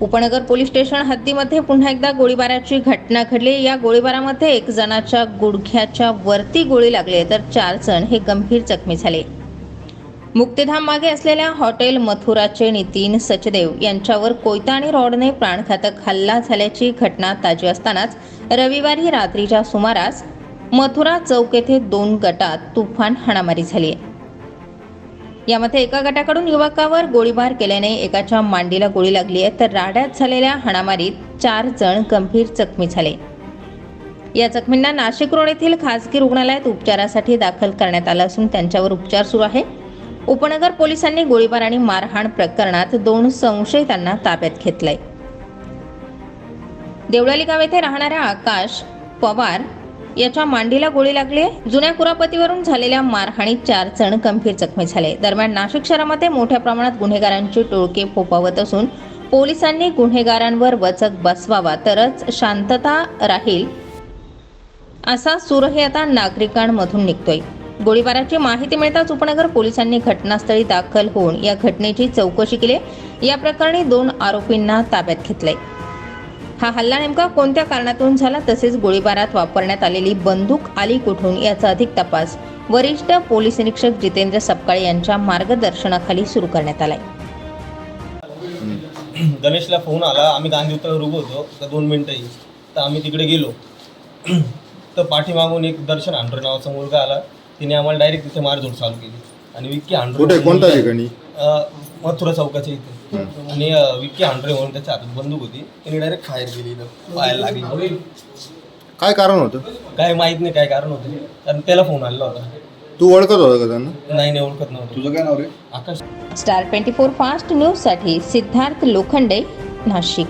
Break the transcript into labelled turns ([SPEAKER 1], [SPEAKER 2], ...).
[SPEAKER 1] उपनगर police station हद्दीमध्ये पुन्हा एकदा गोळीबाराची घटना घडली. या गोळीबारामध्ये एक जणाच्या गुडघ्याच्या वरती गोळी लागली. तर चार जण हे गंभीर जखमी झाले. मुक्तिधाम मागे असलेल्या हॉटेल मथुराचे नितीन सचदेव यांच्यावर कोयता आणि रॉडने प्राणघातक हल्ला झाल्याची घटना ताजी असतानाच रविवारी रात्रीच्या सुमारास मथुरा चौक येथे दोन गटात तुफान हाणामारी झाली. आहे यामध्ये एका गटाकडून युवकावर गोळीबार केल्याने एकाच्या मांडीला गोळी लागली आहे. तर राड्यात झालेल्या हाणामारीत चार जण गंभीर जखमी झाले. या जखमींना नाशिक रोड येथील खासगी रुग्णालयात उपचारासाठी दाखल करण्यात आलं असून त्यांच्यावर उपचार सुरू आहे. उपनगर पोलिसांनी गोळीबार आणि मारहाण प्रकरणात दोन संशयितांना ताब्यात घेतलंय. देवळाली गाव येथे राहणाऱ्या आकाश पवार याच्या मांडीला गोळी लागली. आहे. जुन्या कुरापतीवरून झालेल्या मारहाणीत चार जण गंभीर जखमी झाले. दरम्यान नाशिक शहरामध्ये मोठ्या प्रमाणात गुन्हेगारांचे टोळके फोफावत असून पोलिसांनी गुन्हेगारांवर वचक बसवावा तरच शांतता राहील असा सूरही आता नागरिकांमधून निघतोय. गोळीबाराची माहिती मिळताच उपनगर पोलिसांनी घटनास्थळी दाखल होऊन या घटनेची चौकशी केली. या प्रकरणी दोन आरोपींना ताब्यात घेतलंय. हा हल्ला नेमका कोणत्या कारणातून झाला? तसेच गोळीबारात वापरण्यात आलेली बंदूक आली कुठून? याचा अधिक तपास वरिष्ठ पोलीस निरीक्षक जितेंद्र सपकाळे यांच्या मार्गदर्शनाखाली सुरू करण्यात आलाय.
[SPEAKER 2] गणेशला फोन आला. आम्ही गांधी उतरवर उभं होतो. तर दोन मिनटं येईल. तर आम्ही तिकडे गेलो. तर पाठीमागून एक दर्शन हांडरे नावाचा मुलगा आला. तिने आम्हाला डायरेक्ट तिथे मारझोड चालू केली. आणि विक्की हांडरे
[SPEAKER 3] कोणत्या ठिकाणी?
[SPEAKER 2] मथुरा चौकाच्या इथे. आणि अं, विक्की हांडरे म्हणून त्याच्या हातात बंदूक होती. त्याने डायरेक्ट केली इथं. पायाला लागली
[SPEAKER 3] काय कारण होतं?
[SPEAKER 2] काय माहीत नाही काय कारण होतं. कारण त्याला फोन आलेला होता.
[SPEAKER 3] तू ओळखत होता का त्यांना?
[SPEAKER 2] नाही नाही ओळखत नव्हतं.
[SPEAKER 3] तुझं काय नाव रे?
[SPEAKER 2] Akash.
[SPEAKER 1] Star twenty four fast न्यूजसाठी सिद्धार्थ लोखंडे नाशिक.